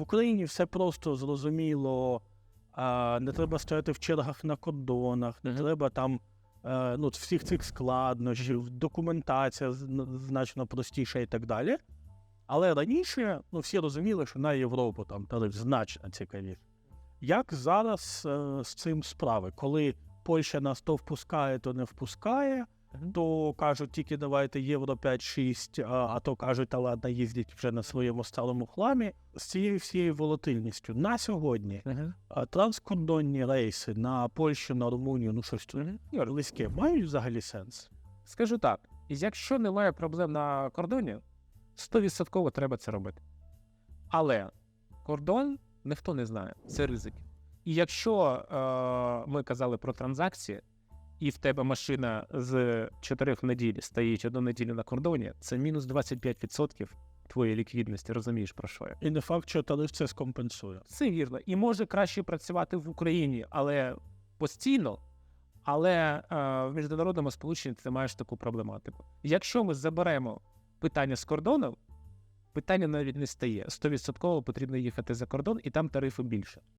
В Україні все просто зрозуміло. А, не треба стояти в чергах на кордонах, не треба там е, ну, всіх цих складнощів, документація значно простіша і так далі. Але раніше ну, всі розуміли, що на Європу там тариф значно цікавіше. Як зараз е, з цим справи? Коли Польща нас то впускає, то не впускає. То кажуть, тільки давайте євро 5-6, а, а то кажуть, та ладно, їздіть вже на своєму старому хламі. З цією всією волатильністю на сьогодні а, транскордонні рейси на Польщу, на Румунію, ну щось тут близьке, мають взагалі сенс? Скажу так: якщо немає проблем на кордоні, 100% треба це робити. Але кордон ніхто не знає, це ризик. І якщо е, ми казали про транзакції, і в тебе машина з 4 неділь стоїть одну неділю на кордоні, це мінус 25% твоєї ліквідності, розумієш про що я? І не факт, що тариф це скомпенсує. Це вірно. І може краще працювати в Україні, але постійно. Але е, в міжнародному сполученні ти маєш таку проблематику. Якщо ми заберемо питання з кордону, питання навіть не стає. 100% потрібно їхати за кордон, і там тарифи більше.